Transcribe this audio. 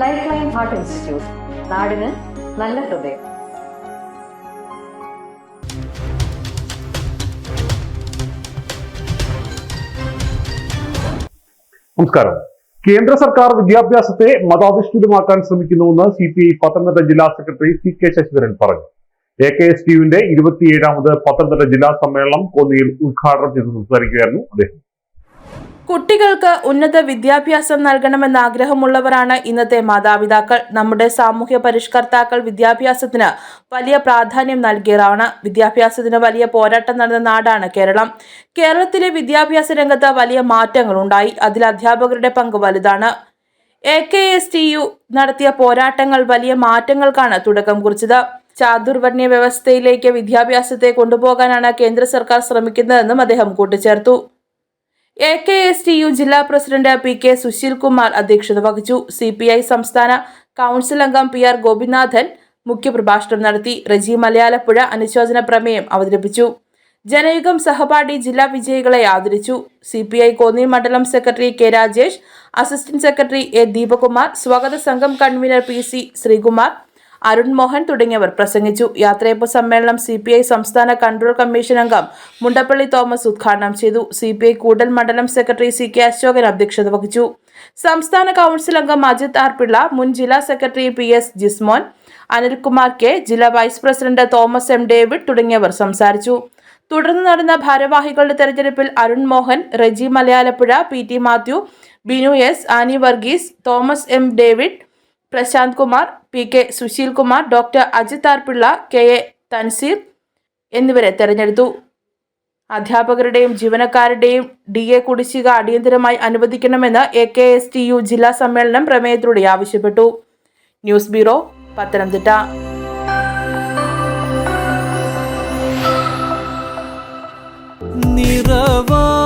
Life line heart institute നാടിന് നല്ല ഹൃദയം. നമസ്കാരം. കേന്ദ്ര സർക്കാർ വിദ്യാഭ്യാസത്തെ മതാധിഷ്ഠിതമാക്കാൻ ശ്രമിക്കുന്നുവെന്ന് സി പി ഐ പത്തനംതിട്ട ജില്ലാ സെക്രട്ടറി സി കെ ശശിധരൻ പറഞ്ഞു. എ കെ എസ് ടിയുവിന്റെ ഇരുപത്തിയേഴാമത് പത്തനംതിട്ട ജില്ലാ സമ്മേളനം കോന്നിയിൽ ഉദ്ഘാടനം ചെയ്ത് സംസാരിക്കുകയായിരുന്നു അദ്ദേഹം. കുട്ടികൾക്ക് ഉന്നത വിദ്യാഭ്യാസം നൽകണമെന്ന ആഗ്രഹമുള്ളവരാണ് ഇന്നത്തെ മാതാപിതാക്കൾ. നമ്മുടെ സാമൂഹ്യ പരിഷ്കർത്താക്കൾ വിദ്യാഭ്യാസത്തിന് വലിയ പ്രാധാന്യം നൽകിയതാണ് വിദ്യാഭ്യാസത്തിന് വലിയ പോരാട്ടം നടന്ന നാടാണ് കേരളം. കേരളത്തിലെ വിദ്യാഭ്യാസ രംഗത്ത് വലിയ മാറ്റങ്ങൾ ഉണ്ടായി. അതിൽ അധ്യാപകരുടെ പങ്ക് വലുതാണ്. A K S T U നടത്തിയ പോരാട്ടങ്ങൾ വലിയ മാറ്റങ്ങൾക്കാണ് തുടക്കം കുറിച്ചത്. ചാതുർവർണ്യ വ്യവസ്ഥയിലേക്ക് വിദ്യാഭ്യാസത്തെ കൊണ്ടുപോകാനാണ് കേന്ദ്ര സർക്കാർ ശ്രമിക്കുന്നതെന്നും അദ്ദേഹം കൂട്ടിച്ചേർത്തു. A K S T U ജില്ലാ president P K Sushil Kumar അധ്യക്ഷത വഹിച്ചു. സി പി ഐ സംസ്ഥാന കൗൺസിൽ അംഗം പി ആർ ഗോപിനാഥൻ മുഖ്യപ്രഭാഷണം നടത്തി. റജി മലയാളപ്പുഴ അനുശോചന പ്രമേയം അവതരിപ്പിച്ചു. ജനയുഗം സഹപാഠി ജില്ലാ വിജയികളെ ആദരിച്ചു. സി പി ഐ കോന്നി മണ്ഡലം secretary K Rajesh assistant secretary A Deepakumar സ്വാഗത സംഘം convener P C Sreekumar Arun Mohan തുടങ്ങിയവർ പ്രസംഗിച്ചു. യാത്രയപ്പ് സമ്മേളനം സി പി ഐ സംസ്ഥാന കൺട്രോൾ കമ്മീഷൻ അംഗം മുണ്ടപ്പള്ളി തോമസ് ഉദ്ഘാടനം ചെയ്തു. സി പി ഐ കൂടൽ മണ്ഡലം സെക്രട്ടറി സി കെ അശോകൻ അധ്യക്ഷത വഹിച്ചു. സംസ്ഥാന കൗൺസിൽ അംഗം അജിത് ആർ പിള്ള മുൻ ജില്ലാ secretary P S Jismon Anilkumar K ജില്ലാ vice president Thomas M David തുടങ്ങിയവർ സംസാരിച്ചു. തുടർന്ന് നടന്ന ഭാരവാഹികളുടെ തെരഞ്ഞെടുപ്പിൽ Arun Mohan Reji Malayalappuzha P T Mathew Binu S Anie Varghese Thomas M David Prasanth Kumar P K Sushil Kumar doctor Ajith R Pillai K A Thanseer എന്നിവരെ തെരഞ്ഞെടുത്തു. അധ്യാപകരുടെയും ജീവനക്കാരുടെയും ഡി എ കുടിശ്ശിക അടിയന്തരമായി അനുവദിക്കണമെന്ന് A K S T U ജില്ലാ സമ്മേളനം പ്രമേയത്തിലൂടെ ആവശ്യപ്പെട്ടു. News bureau Pathanamthitta. നിറവായിന്നവളൊരുങ്ങും